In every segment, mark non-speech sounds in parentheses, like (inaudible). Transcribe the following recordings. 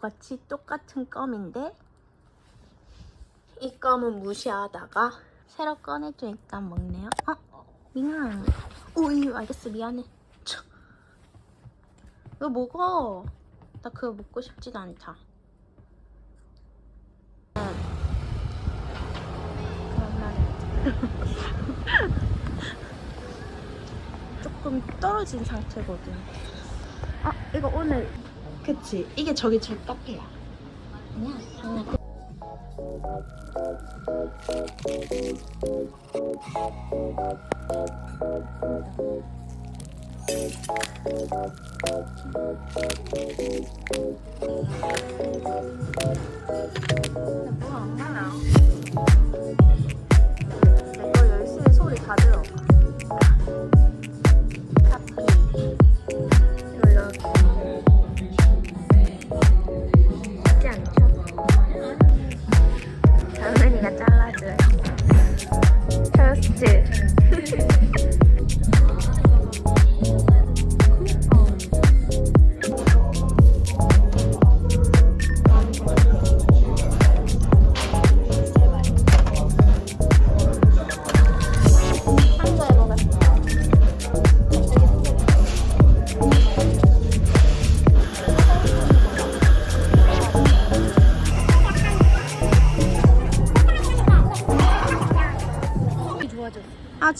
같이 똑같은 껌인데 이 껌은 무시하다가 새로 꺼내주니까 먹네요. 어? 민아. 오이 알겠어 미안해. 참. 이거 먹어. 나 그거 먹고 싶지도 않다. (laughs) 조금 떨어진 상태거든. 아 이거 오늘 그치 이게 저기 제 카페야. 아니야 장난. 뭐가 안 나나? 이거 열심히 소리 다 들어. 카피.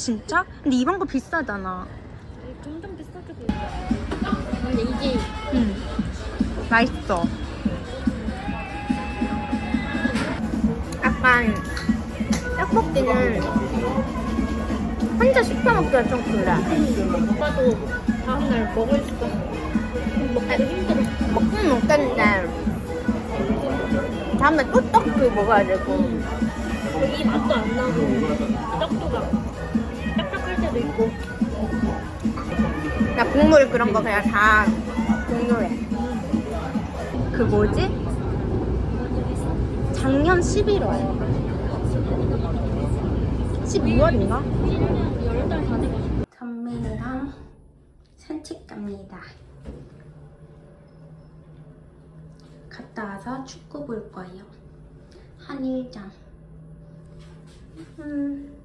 진짜? 근데 이번 거 비싸잖아. 점점 비싸게 보여. 근데 이게 응. 맛있어. 약간 떡볶이는 혼자 시켜 먹기가 좀 그래. 오빠도 다음날 먹을 수 먹기 힘들어. 먹긴 먹겠는데 다음날 또 떡도 먹어야 되고. 이 맛도 안 나고 떡 국물 그런 거 그냥 다 공유해. 그 뭐지? 작년 11월. 12월인가? 10달 다 돼가지고. 선민이랑 산책 갑니다. 갔다 와서 축구 볼 거예요. 한일장. 음.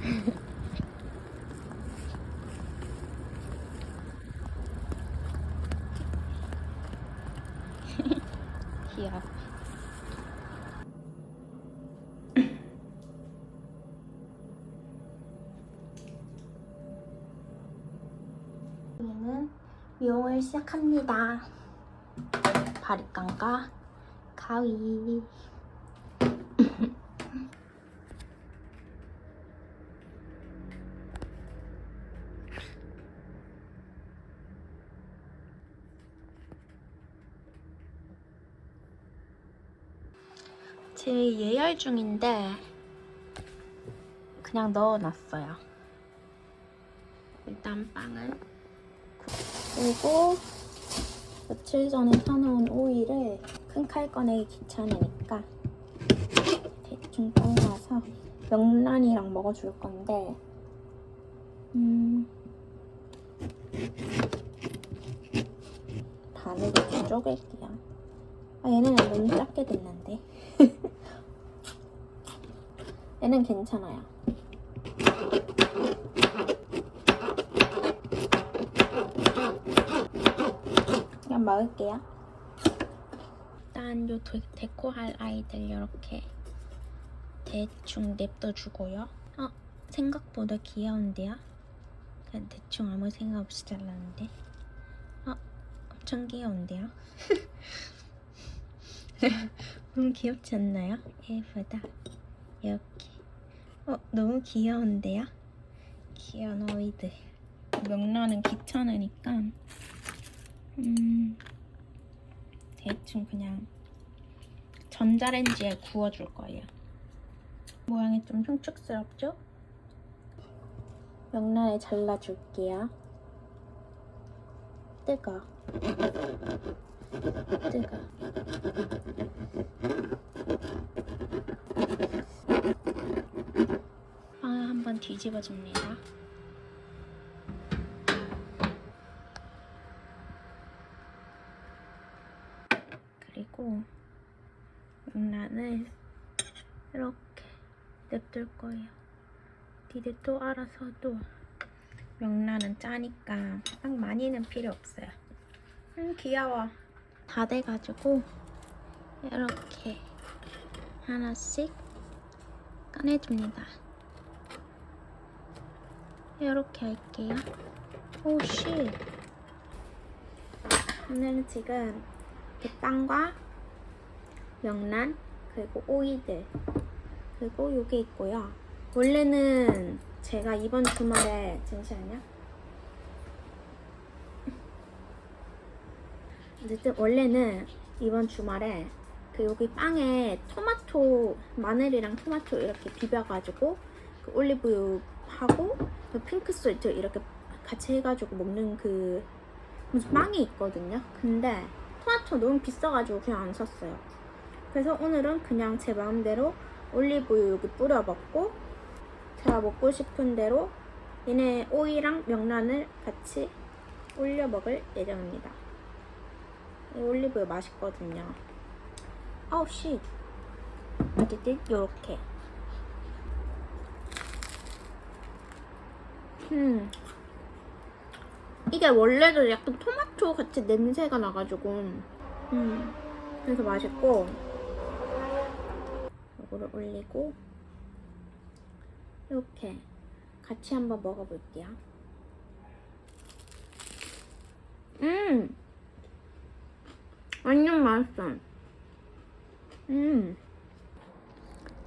(laughs) 귀여워. 우리는 미용을 시작합니다. 바리깡과 가위. (laughs) 제 예열 중인데 그냥 넣어놨어요. 일단 빵을 그리고 며칠 전에 사놓은 오일을 큰칼 꺼내기 귀찮으니까 대충 떠와서 명란이랑 먹어줄 건데 음 반으로 좀 쪼갤게요. 아 얘는 너무 작게 됐는데. (laughs) 얘는 괜찮아요 그냥 먹을게요. 일단 요 데, 데코할 아이들 이렇게 대충 냅둬주고요. 어, 생각보다 귀여운데요? 그냥 대충 아무 생각 없이 잘랐는데. 어, 엄청 귀여운데요? (laughs) 너무 귀엽지 않나요? 예쁘다. 이렇게. 어, 너무 귀여운데요? 귀여운 아이들. 명란은 귀찮으니까 음, 대충 그냥 전자레인지에 구워줄 거예요. 모양이 좀 흉측스럽죠? 명란을 잘라줄게요. 뜨거. 뜨거. 빵을 한번 뒤집어 줍니다. 어. 하고 양란을 이렇게 냅둘 거예요. 니들 또 알아서 또 명란은 짜니까 딱 많이는 필요 없어요. 음 귀여워. 다 돼가지고 이렇게 하나씩 꺼내줍니다. 이렇게 할게요. 오, 씨. 오늘은 지금 이 빵과 명란 그리고 오이들 그리고 요게 있고요. 원래는 제가 이번 주말에 잠시만요. 어쨌든 원래는 이번 주말에 그 여기 빵에 토마토 마늘이랑 토마토 이렇게 비벼가지고 그 올리브유하고 그 핑크 솔트 이렇게 같이 해가지고 먹는 그 빵이 있거든요. 근데 토마토 너무 비싸가지고 그냥 안 샀어요. 그래서 오늘은 그냥 제 마음대로 올리브유 여기 뿌려 먹고 제가 먹고 싶은 대로 얘네 오이랑 명란을 같이 올려 먹을 예정입니다. 이 올리브유 맛있거든요. 아우 씨. 어쨌든 요렇게. 음. 이게 원래도 약간 토마토 같이 냄새가 나가지고 음. 그래서 맛있고 요거를 올리고 이렇게 같이 한번 먹어볼게요. 음, 완전 맛있어. 음,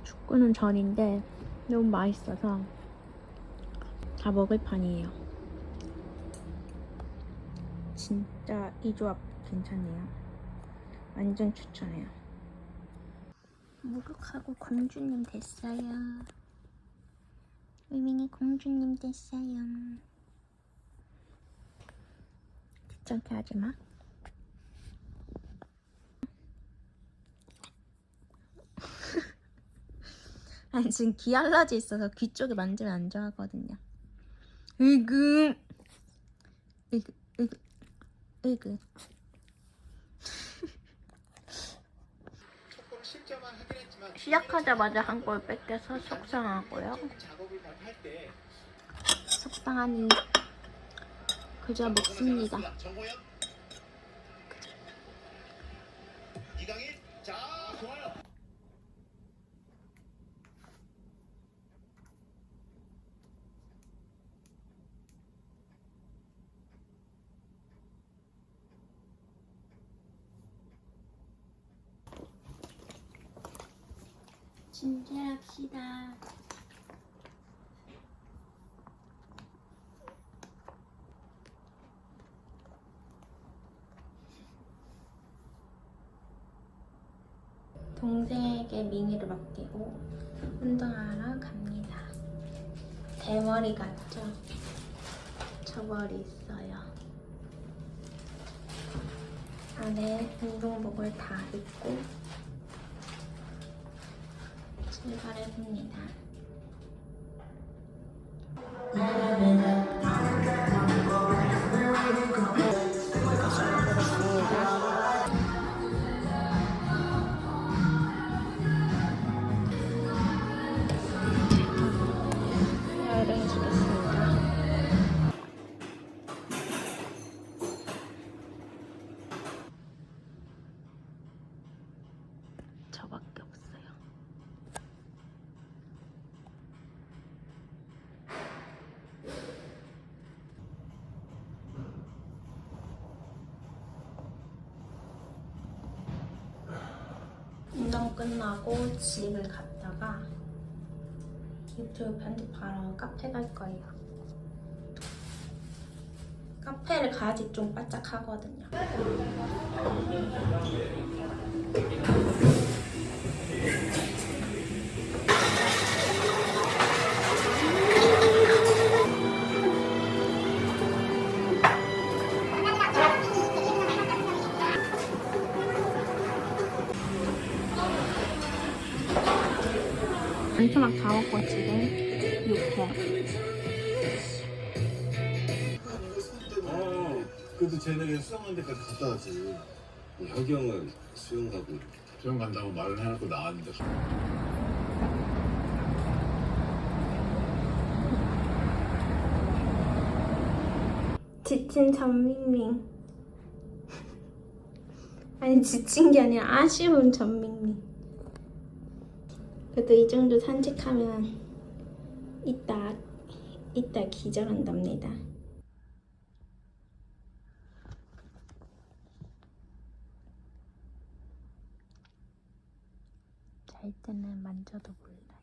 축구는 전인데 너무 맛있어서 다 먹을 판이에요. 진짜 이 조합 괜찮네요. 완전 추천해요. 목욕하고 공주님 됐어요. 위밍이 공주님 됐어요. 귀찮게 하지 마. (laughs) 아니 지금 귀 알러지 있어서 귀 쪽에 만지면 안 좋아하거든요. 으그, 으그, 으그, 으그. 조금 했지만 시작하자마자 한 골 뺏겨서 속상하고요. 속상하니 그저 먹습니다. 진지합시다. 동생에게 미니를 맡기고 운동하러 갑니다. 대머리 같죠? 저 머리 있어요. 안에 운동복을 다 입고 출발해봅니다. 끝나고 집을 갔다가 유튜브 편집하러 카페 갈 거예요. 카페를 가야지 좀 바짝하거든요. 토막 다 먹고 지금 육회. 어, 그래도 쟤네가 수영한 데까지 갔다 왔지. 혁이 형은 수영 가고 수영 간다고 말을 해놓고 나왔는데. 지친 전민민. 아니 지친 게 아니라 아쉬운 전민민. 그래도 이 정도 산책하면 이따 이따 기절한답니다. 잘 때는 만져도 몰라.